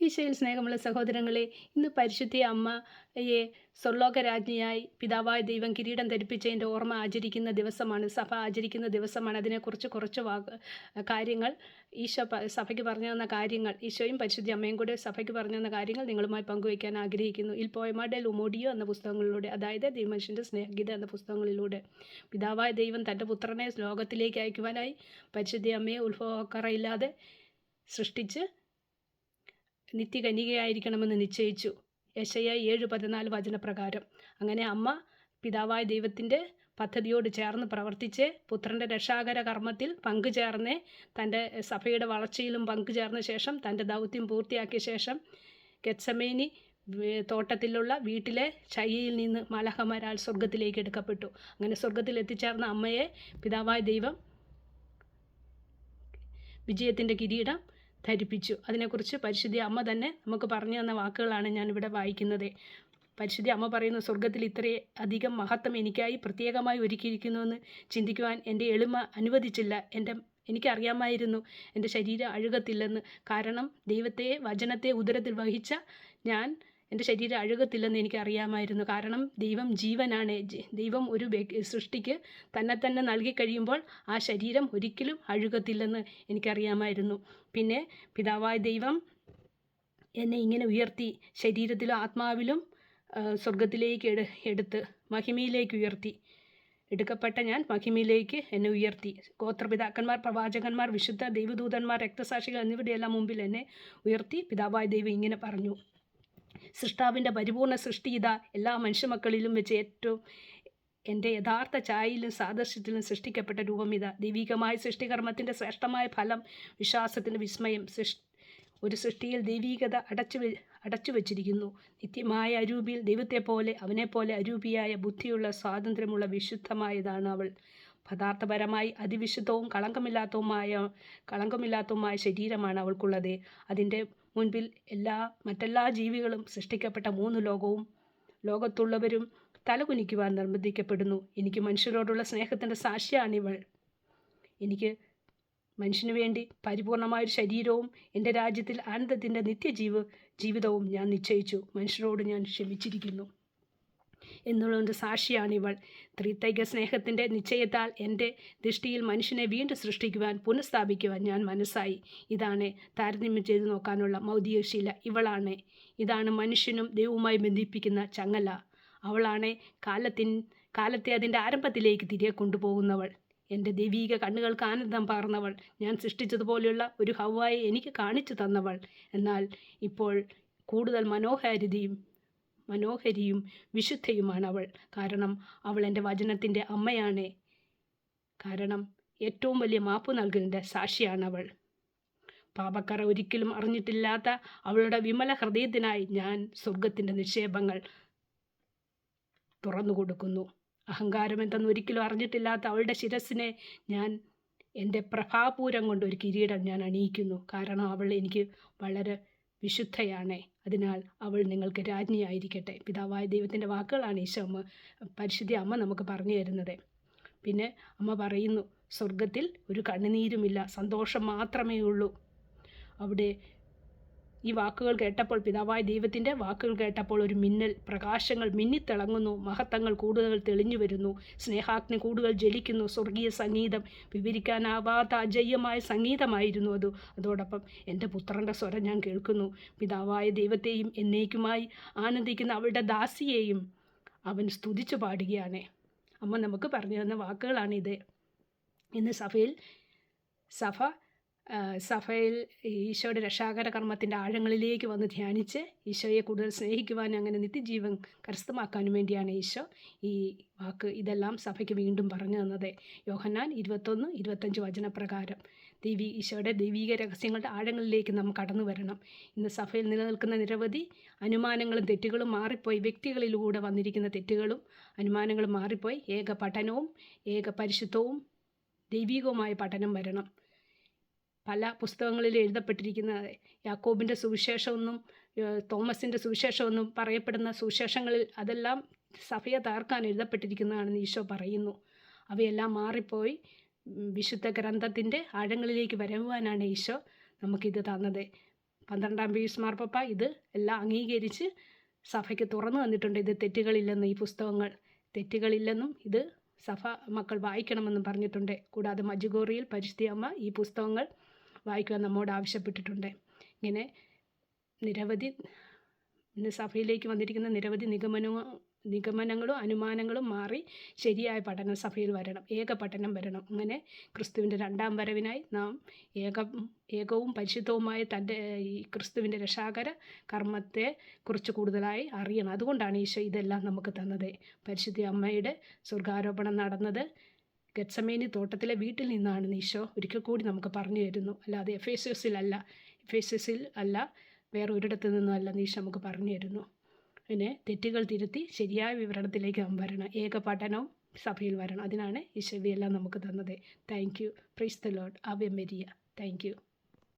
ഈശോയിൽ സ്നേഹമുള്ള സഹോദരങ്ങളെ ഇന്ന് പരിശുദ്ധ അമ്മയെ സ്വർലോകരാജ്ഞിയായി പിതാവായ ദൈവം കിരീടം ധരിപ്പിച്ചതിന്റെ ഓർമ്മ ആചരിക്കുന്ന ദിവസമാണ്. സഭ ആചരിക്കുന്ന ദിവസമാണ്. അതിനെക്കുറിച്ച് കുറച്ച് വാക്ക് കാര്യങ്ങൾ ഈശോ സഭയ്ക്ക് പറഞ്ഞു തന്ന കാര്യങ്ങൾ ഈശോയും പരിശുദ്ധ അമ്മയും കൂടെ സഭയ്ക്ക് പറഞ്ഞു തന്ന കാര്യങ്ങൾ നിങ്ങളുമായി പങ്കുവയ്ക്കാൻ ആഗ്രഹിക്കുന്നു. ഇൽ പോയമാടെ ലുമോഡിയോ എന്ന പുസ്തകങ്ങളിലൂടെ അതായത് ദൈവമനുഷ്യന്റെ സ്നേഹഗീത എന്ന പുസ്തകങ്ങളിലൂടെ പിതാവായ ദൈവം തന്റെ പുത്രനെ ലോകത്തിലേക്ക് അയക്കുവാനായി പരിശുദ്ധ അമ്മയെ ഉത്ഭവക്കറയില്ലാതെ സൃഷ്ടിച്ച് നിത്യകന്യകയായിരിക്കണമെന്ന് നിശ്ചയിച്ചു. യശയ ഏഴ് പതിനാല് വചനപ്രകാരം അങ്ങനെ അമ്മ പിതാവായ ദൈവത്തിന്റെ പദ്ധതിയോട് ചേർന്ന് പ്രവർത്തിച്ച് പുത്രന്റെ രക്ഷാകര കർമ്മത്തിൽ പങ്കുചേർന്ന് തന്റെ സഭയുടെ വളർച്ചയിലും പങ്കുചേർന്ന ശേഷം തന്റെ ദൗത്യം പൂർത്തിയാക്കിയ ശേഷം ഗെത്സമേനി തോട്ടത്തിലുള്ള വീട്ടിലെ ചയ്യയിൽ നിന്ന് മലഹമരാൽ സ്വർഗത്തിലേക്ക് എടുക്കപ്പെട്ടു. അങ്ങനെ സ്വർഗത്തിൽ എത്തിച്ചേർന്ന അമ്മയെ പിതാവായ ദൈവം വിജയത്തിന്റെ കിരീടം ധരിപ്പിച്ചു. അതിനെക്കുറിച്ച് പരിശുദ്ധി അമ്മ തന്നെ നമുക്ക് പറഞ്ഞു തന്ന വാക്കുകളാണ് ഞാനിവിടെ വായിക്കുന്നത്. പരിശുദ്ധി അമ്മ പറയുന്നു സ്വർഗത്തിൽ ഇത്രയും അധികം മഹത്വം എനിക്കായി പ്രത്യേകമായി ഒരുക്കിയിരിക്കുന്നുവെന്ന് ചിന്തിക്കുവാൻ എന്റെ എളിമ അനുവദിച്ചില്ല. എന്റെ എനിക്കറിയാമായിരുന്നു എന്റെ ശരീരം അഴുകത്തില്ലെന്ന്. കാരണം ദൈവത്തെ വചനത്തെ ഉദരത്തിൽ വഹിച്ച ഞാൻ എന്റെ ശരീരം അഴുകത്തില്ലെന്ന് എനിക്കറിയാമായിരുന്നു. കാരണം ദൈവം ജീവനാണ്. ദൈവം ഒരു സൃഷ്ടിക്ക് തന്നെ തന്നെ നൽകി കഴിയുമ്പോൾ ആ ശരീരം ഒരിക്കലും അഴുകത്തില്ലെന്ന് എനിക്കറിയാമായിരുന്നു. പിന്നെ പിതാവായ ദൈവം എന്നെ ഇങ്ങനെ ഉയർത്തി ശരീരത്തിലും ആത്മാവിലും സ്വർഗത്തിലേക്ക് എടു എടുത്ത് മഹിമയിലേക്ക് ഉയർത്തി. എടുക്കപ്പെട്ട ഞാൻ മഹിമയിലേക്ക് എന്നെ ഉയർത്തി. ഗോത്രപിതാക്കന്മാർ പ്രവാചകന്മാർ വിശുദ്ധ ദൈവദൂതന്മാർ രക്തസാക്ഷികൾ എന്നിവരുടെ എല്ലാം മുമ്പിൽ എന്നെ ഉയർത്തി പിതാവായ ദൈവം ഇങ്ങനെ പറഞ്ഞു. സൃഷ്ടാവിന്റെ പരിപൂർണ സൃഷ്ടി ഇതാ. എല്ലാ മനുഷ്യമക്കളിലും വെച്ച് ഏറ്റവും എന്റെ യഥാർത്ഥ ചായയിലും സാദൃശ്യത്തിലും സൃഷ്ടിക്കപ്പെട്ട രൂപം ഇതാ. ദൈവികമായ സൃഷ്ടികർമ്മത്തിന്റെ ശ്രേഷ്ഠമായ ഫലം വിശ്വാസത്തിന്റെ വിസ്മയം സൃഷ് ഒരു സൃഷ്ടിയിൽ ദൈവീകത അടച്ചു അടച്ചു വച്ചിരിക്കുന്നു. നിത്യമായ അരൂപിയിൽ ദൈവത്തെപ്പോലെ അവനെപ്പോലെ അരൂപിയായ ബുദ്ധിയുള്ള സ്വാതന്ത്ര്യമുള്ള വിശുദ്ധമായതാണ് അവൾ. പദാർത്ഥപരമായി അതിവിശുദ്ധവും കളങ്കമില്ലാത്തതുമായ കളങ്കമില്ലാത്തതുമായ ശരീരമാണ് അവൾക്കുള്ളത്. അതിന്റെ മുൻപിൽ എല്ലാ മറ്റെല്ലാ ജീവികളും സൃഷ്ടിക്കപ്പെട്ട മൂന്ന് ലോകവും ലോകത്തുള്ളവരും തലകുനിക്കുവാൻ നിർബന്ധിക്കപ്പെടുന്നു. എനിക്ക് മനുഷ്യരോടുള്ള സ്നേഹത്തിന്റെ സാക്ഷിയാണിവൾ എനിക്ക് മനുഷ്യന് വേണ്ടി പരിപൂർണമായൊരു ശരീരവും എന്റെ രാജ്യത്തിൽ ആനന്ദത്തിന്റെ നിത്യജീവ ജീവിതവും ഞാൻ നിശ്ചയിച്ചു. മനുഷ്യരോട് ഞാൻ ക്ഷമിച്ചിരിക്കുന്നു. എന്നുള്ളതിന്റെ സാക്ഷിയാണിവൾ ത്രിത്തൈക സ്നേഹത്തിന്റെ നിശ്ചയത്താൽ എന്റെ ദൃഷ്ടിയിൽ മനുഷ്യനെ വീണ്ടും സൃഷ്ടിക്കുവാൻ പുനഃസ്ഥാപിക്കുവാൻ ഞാൻ മനസ്സായി. ഇതാണ് താരതമ്യം ചെയ്തു നോക്കാനുള്ള മൗതികശീല ഇവളാണ്. ഇതാണ് മനുഷ്യനും ദൈവവുമായി ബന്ധിപ്പിക്കുന്ന ചങ്ങല. അവളാണ് കാലത്തിൻ കാലത്തെ അതിന്റെ ആരംഭത്തിലേക്ക് തിരികെ കൊണ്ടുപോകുന്നവൾ. എന്റെ ദൈവീക കണ്ണുകൾക്ക് ആനന്ദം പകർന്നവൾ ഞാൻ സൃഷ്ടിച്ചതുപോലെയുള്ള ഒരു ഹവായി എനിക്ക് കാണിച്ചു തന്നവൾ. എന്നാൽ ഇപ്പോൾ കൂടുതൽ മനോഹാരിതയും മനോഹരിയും വിശുദ്ധയുമാണ് അവൾ കാരണം അവൾ എന്റെ വചനത്തിന്റെ അമ്മയാണ്. കാരണം ഏറ്റവും വലിയ മാപ്പ് നൽകുന്നതിന്റെ സാക്ഷിയാണ് അവൾ പാപക്കറ ഒരിക്കലും അറിഞ്ഞിട്ടില്ലാത്ത അവളുടെ വിമല ഹൃദയത്തിനായി ഞാൻ സ്വർഗത്തിന്റെ നിക്ഷേപങ്ങൾ തുറന്നു കൊടുക്കുന്നു. അഹങ്കാരം എന്തെന്ന് ഒരിക്കലും അറിഞ്ഞിട്ടില്ലാത്ത അവളുടെ ശിരസിനെ ഞാൻ എന്റെ പ്രഭാപൂരം കൊണ്ട് ഒരു കിരീടം ഞാൻ അണിയിക്കുന്നു. കാരണം അവൾ എനിക്ക് വളരെ വിശുദ്ധയാണ്. അതിനാൽ അവൾ നിങ്ങൾക്ക് രാജ്ഞിയായിരിക്കട്ടെ. പിതാവായ ദൈവത്തിന്റെ വാക്കുകളാണ് ഈശോ അമ്മ പരിശുദ്ധി അമ്മ നമുക്ക് പറഞ്ഞു തരുന്നത്. പിന്നെ അമ്മ പറയുന്നു സ്വർഗത്തിൽ ഒരു കണ്ണുനീരുമില്ല സന്തോഷം മാത്രമേ ഉള്ളൂ അവിടെ ഈ വാക്കുകൾ കേട്ടപ്പോൾ പിതാവായ ദൈവത്തിന്റെ വാക്കുകൾ കേട്ടപ്പോൾ ഒരു മിന്നൽ പ്രകാശങ്ങൾ മിന്നിത്തിളങ്ങുന്നു മഹത്വങ്ങൾ കൂടുതൽ തെളിഞ്ഞു വരുന്നു സ്നേഹാഗ്നി കൂടുതൽ ജലിക്കുന്നു സ്വർഗീയ സംഗീതം വിവരിക്കാനാവാത്ത അജയ്യമായ സംഗീതമായിരുന്നു അത്. അതോടൊപ്പം എന്റെ പുത്രന്റെ സ്വരം ഞാൻ കേൾക്കുന്നു. പിതാവായ ദൈവത്തെയും എന്നേക്കുമായി ആനന്ദിക്കുന്ന അവളുടെ ദാസിയെയും അവൻ സ്തുതിച്ചു പാടുകയാണ്. അമ്മ നമുക്ക് പറഞ്ഞു തന്ന വാക്കുകളാണിത്. ഇന്ന് സഭയിൽ സഭ സഭയിൽ ഈശോയുടെ രക്ഷാകര കർമ്മത്തിന്റെ ആഴങ്ങളിലേക്ക് വന്ന് ധ്യാനിച്ച് ഈശോയെ കൂടുതൽ സ്നേഹിക്കുവാനും അങ്ങനെ നിത്യജീവൻ കരസ്ഥമാക്കാനും വേണ്ടിയാണ് ഈശോ ഈ വാക്ക് ഇതെല്ലാം സഭയ്ക്ക് വീണ്ടും പറഞ്ഞു തന്നത്. യോഹന്നാൻ ഇരുപത്തൊന്ന് ഇരുപത്തഞ്ച് വചനപ്രകാരം ദേവി ഈശോയുടെ ദൈവീക രഹസ്യങ്ങളുടെ ആഴങ്ങളിലേക്ക് നാം കടന്നു വരണം. ഇന്ന് സഭയിൽ നിലനിൽക്കുന്ന നിരവധി അനുമാനങ്ങളും തെറ്റുകളും മാറിപ്പോയി. വ്യക്തികളിലൂടെ വന്നിരിക്കുന്ന തെറ്റുകളും അനുമാനങ്ങളും മാറിപ്പോയി. ഏക പഠനവും ഏക പരിശുദ്ധവും ദൈവികവുമായ പഠനം വരണം. പല പുസ്തകങ്ങളിൽ എഴുതപ്പെട്ടിരിക്കുന്ന യാക്കോബിന്റെ സുവിശേഷമൊന്നും തോമസിന്റെ സുവിശേഷമൊന്നും പറയപ്പെടുന്ന സുവിശേഷങ്ങളിൽ അതെല്ലാം സഭയെ തകർക്കാൻ എഴുതപ്പെട്ടിരിക്കുന്നതാണെന്ന് ഈശോ പറയുന്നു. അവയെല്ലാം മാറിപ്പോയി. വിശുദ്ധ ഗ്രന്ഥത്തിന്റെ ആഴങ്ങളിലേക്ക് വരവാനാണ് ഈശോ നമുക്കിത് തന്നത്. പന്ത്രണ്ടാം പീസ് മാർപ്പപ്പ ഇത് എല്ലാം അംഗീകരിച്ച് സഭയ്ക്ക് തുറന്നു തന്നിട്ടുണ്ട്. ഇത് തെറ്റുകളില്ലെന്ന് ഈ പുസ്തകങ്ങൾ തെറ്റുകളില്ലെന്നും ഇത് സഭ മക്കൾ വായിക്കണമെന്നും പറഞ്ഞിട്ടുണ്ട്. കൂടാതെ മജുഗോറിയിൽ പരിസ്ഥിതി അമ്മ ഈ പുസ്തകങ്ങൾ വായിക്കുവാൻ നമ്മോട് ആവശ്യപ്പെട്ടിട്ടുണ്ട്. ഇങ്ങനെ നിരവധി സഭയിലേക്ക് വന്നിരിക്കുന്ന നിരവധി നിഗമനവും നിഗമനങ്ങളും അനുമാനങ്ങളും മാറി ശരിയായ പഠനം സഭയിൽ വരണം. ഏക പഠനം വരണം. അങ്ങനെ ക്രിസ്തുവിന്റെ രണ്ടാം വരവിനായി നാം ഏക ഏകവും പരിശുദ്ധവുമായ തന്റെ ഈ ക്രിസ്തുവിന്റെ രക്ഷാകര കർമ്മത്തെ കുറിച്ച് കൂടുതലായി അറിയണം. അതുകൊണ്ടാണ് ഈശോ ഇതെല്ലാം നമുക്ക് തന്നത്. പരിശുദ്ധ അമ്മയുടെ സ്വർഗാരോപണം നടന്നത് ഗത്സമേനി തോട്ടത്തിലെ വീട്ടിൽ നിന്നാണ് ഈശോ ഒരിക്കൽ കൂടി നമുക്ക് പറഞ്ഞു തരുന്നു. അല്ലാതെ എഫ് എസ് എസിലല്ല എഫ് എസ് എസിൽ അല്ല. വേറെ ഒരിടത്തു നിന്നും അല്ല ഈശോ നമുക്ക് പറഞ്ഞു തരുന്നു. പിന്നെ തെറ്റുകൾ തിരുത്തി ശരിയായ വിവരണത്തിലേക്ക് നാം വരണം. ഏക പഠനവും സഭയിൽ വരണം. അതിനാണ് ഈശോ ഇവയെല്ലാം നമുക്ക് തന്നത്. Thank you praise the Lord Ave Maria thank U